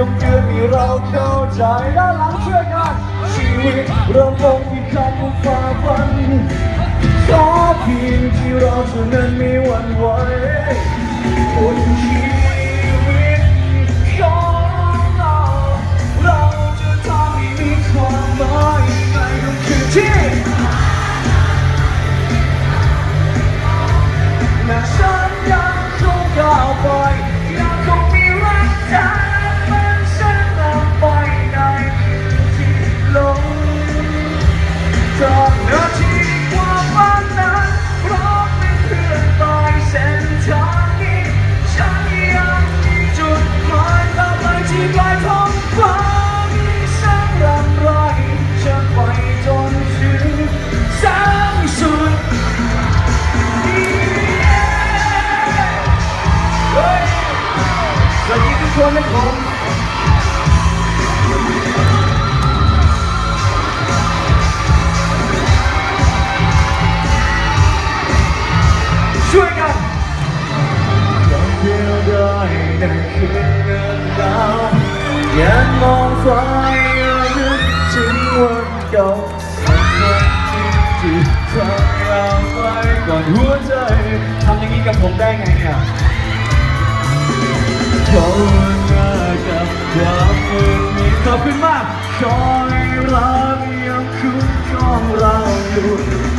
ยงยืนที่เราเข้าใจด้านหลังช่วยกันชีวิตเริ่มต้นที่คำว่าฝ่าฟันขอเพียงที่เราเท่านั้นไม่หวั่นไหวคนที่ ช่วยกันคนเดียวด้แต่คิดเงินดาวยังมองฟ้านึกถึงวันเก่าวันที่ที่ทำงาไปก่อนหัวใจทำอย่างนี้กับผมได้ไงเนี่ย ขอให้รักยังคุ้มครองเราอยู่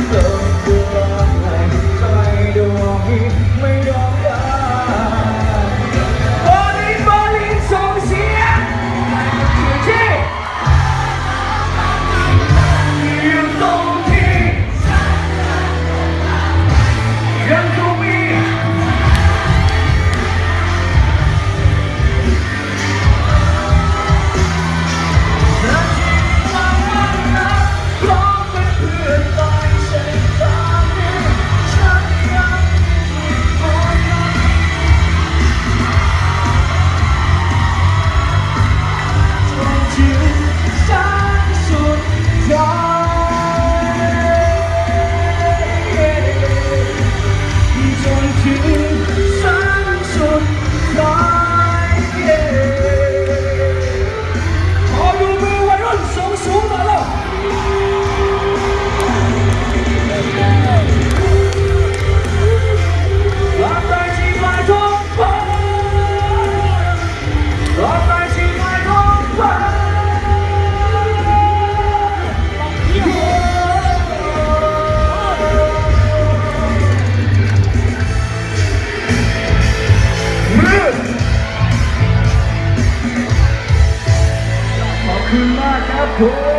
Cool.